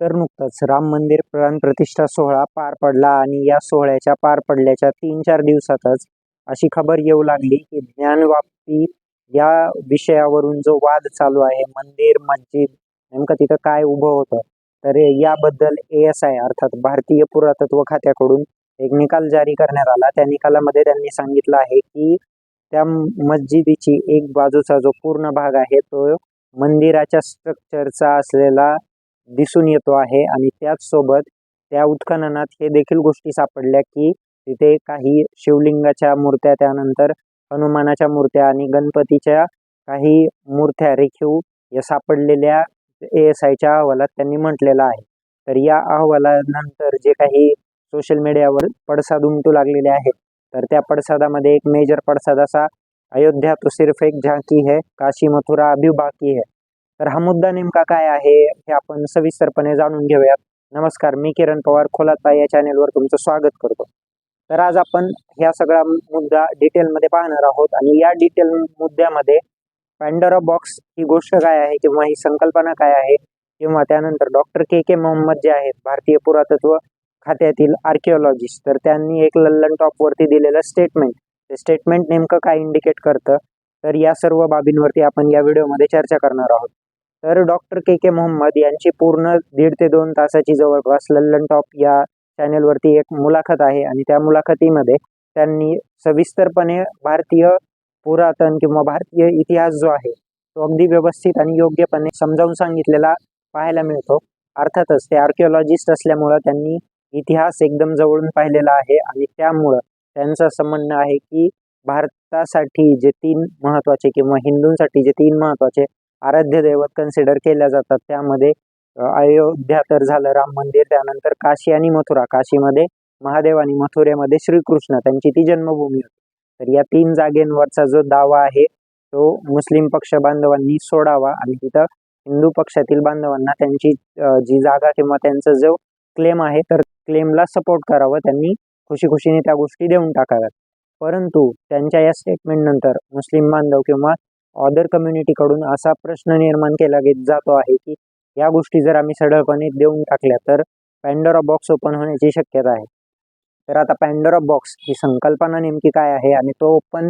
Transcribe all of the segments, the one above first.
तर नुकताच राम मंदिर प्राण प्रतिष्ठा सोहळा पार पडला आणि या सोहळ्याच्या पार पडल्याच्या तीन चार दिवसातच अशी खबर येऊ लागली की ज्ञानवाप्ती या विषयावरून जो वाद चालू आहे मंदिर मस्जिद नेमकं तिथं काय उभं होतं? तर याबद्दल ए एस आय अर्थात भारतीय पुरातत्व खात्याकडून एक निकाल जारी करण्यात आला. त्या निकालामध्ये त्यांनी सांगितलं आहे की त्या मस्जिदीची एक बाजूचा जो पूर्ण भाग आहे तो मंदिराच्या स्ट्रक्चरचा असलेला दिसून येतो आहे आणि त्याचसोबत त्या उत्खननात हे देखील गोष्टी सापडल्या की तिथे काही शिवलिंगाच्या मूर्त्या त्यानंतर हनुमानाच्या मूर्त्या आणि गणपतीच्या काही मूर्त्या रेखीव या सापडलेल्या ए एस आयच्या अहवालात त्यांनी म्हटलेलं आहे. तर या अहवालानंतर जे काही सोशल मीडियावर पडसाद उमटू लागलेले आहेत तर त्या पडसादामध्ये एक मेजर पडसाद असा अयोध्या तो सिर्फ एक झाकी है काशी मथुरा अभी बाकी है. तर हा मुद्दा नेमका काय आहे हे आपण सविस्तरपणे जाणून घेऊयात. नमस्कार मी किरण पवार खोलात या चॅनेलवर तुमचं स्वागत करतो. तर आज आपण ह्या सगळा मुद्दा डिटेलमध्ये पाहणार आहोत आणि या डिटेल मुद्द्यामध्ये पॅन्डोरा बॉक्स ही गोष्ट काय आहे किंवा ही संकल्पना काय आहे किंवा त्यानंतर डॉक्टर के के मोहम्मद जे आहेत भारतीय पुरातत्व खात्यातील आर्किओलॉजिस्ट तर त्यांनी एक लल्लन टॉपवरती दिलेलं स्टेटमेंट ते स्टेटमेंट नेमकं काय इंडिकेट करतं? तर या सर्व बाबींवरती आपण या व्हिडिओमध्ये चर्चा करणार आहोत. तर डॉक्टर के के मोहम्मद यांची पूर्ण दीड ते दोन तासाची जवळपास लल्लन टॉप या चॅनेलवरती एक मुलाखत आहे. आणि त्या मुलाखतीमध्ये त्यांनी सविस्तरपणे भारतीय पुरातन किंवा भारतीय इतिहास जो आहे तो अगदी व्यवस्थित आणि योग्यपणे समजावून सांगितलेला पाहायला मिळतो. अर्थातच ते आर्किओलॉजिस्ट असल्यामुळं त्यांनी इतिहास एकदम जवळून पाहिलेला आहे आणि त्यामुळं त्यांचं असं म्हणणं आहे की भारतासाठी जे तीन महत्त्वाचे किंवा हिंदूंसाठी जे तीन महत्त्वाचे आराध्य दैवत कन्सिडर केल्या जातात. त्यामध्ये अयोध्या तर झालं राम मंदिर त्यानंतर काशी आणि मथुरा. काशीमध्ये महादेव आणि मथुरेमध्ये श्रीकृष्ण त्यांची ती जन्मभूमी होती. तर या तीन जागेंवरचा जो दावा आहे तो मुस्लिम पक्ष बांधवांनी सोडावा आणि तिथं हिंदू पक्षातील बांधवांना त्यांची जी जागा किंवा त्यांचा जो क्लेम आहे तर क्लेमला सपोर्ट करावं त्यांनी खुशी खुशीने त्या गोष्टी देऊन टाकाव्यात. परंतु त्यांच्या या स्टेटमेंटनंतर मुस्लिम बांधव किंवा अदर कम्युनिटीकडून असा प्रश्न निर्माण केला गेत जातो आहे की या गोष्टी जर आम्ही सरळपणे देऊन टाकल्या तर पॅन्डोरा बॉक्स ओपन होण्याची शक्यता आहे. तर आता पॅन्डोरा बॉक्स ही संकल्पना नेमकी काय आहे आणि तो ओपन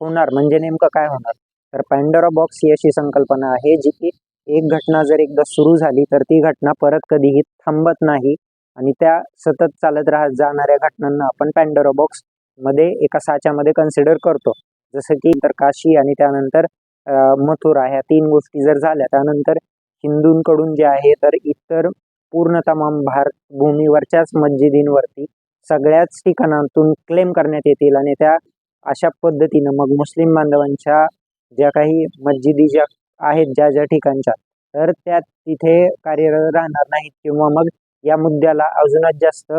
होणार म्हणजे नेमकं काय होणार? तर पॅन्डोरा बॉक्स ही अशी संकल्पना आहे जी की एक घटना जर एकदा सुरू झाली तर ती घटना परत कधीही थांबत नाही आणि त्या सतत चालत राहत जाणाऱ्या घटनांना आपण पॅन्डोरा बॉक्समध्ये एका साच्यामध्ये कन्सिडर करतो. जसं की तर काशी आणि त्यानंतर मथुरा ह्या तीन गोष्टी जर झाल्या त्यानंतर हिंदूंकडून जे आहे तर इतर पूर्ण तमाम भारत भूमीवरच्याच मस्जिदींवरती सगळ्याच ठिकाणातून क्लेम करण्यात येतील आणि त्या अशा पद्धतीनं मग मुस्लिम बांधवांच्या ज्या काही मस्जिदी ज्या आहेत ज्या ज्या ठिकाणच्या तर त्या तिथे कार्यरत राहणार नाहीत किंवा मग या मुद्द्याला अजूनच जास्त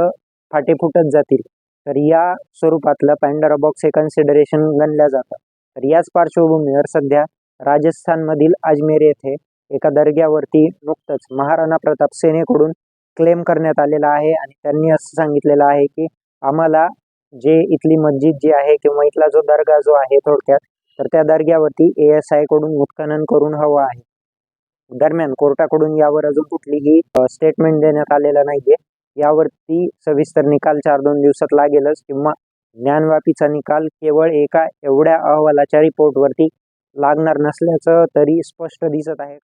फाटे फुटत जातील. तर या स्वरूपातलं पॅन्डरा बॉक्स हे कन्सिडरेशन गणल्या जातं. तर याच पार्श्वभूमीवर सध्या राजस्थानमधील अजमेर येथे एका दर्ग्यावरती नुकतंच महाराणा प्रताप सेनेकडून क्लेम करण्यात आलेला आहे. आणि त्यांनी असं सांगितलेलं आहे की आम्हाला जे इथली मस्जिद जी आहे किंवा इथला जो दर्गा जो आहे थोडक्यात तर त्या दर्ग्यावरती ए एस आयकडून उत्खनन करून हवं आहे. दरम्यान कोर्टाकडून यावर अजून कुठलीही स्टेटमेंट देण्यात आलेलं नाहीये. यावरती सविस्तर निकाल चार दोन दिवसात लागेलच किंवा ज्ञानवापीचा निकाल केवळ एका एवढ्या अहवालाच्या रिपोर्टवरती लागणार नसल्याचं तरी स्पष्ट दिसत आहे.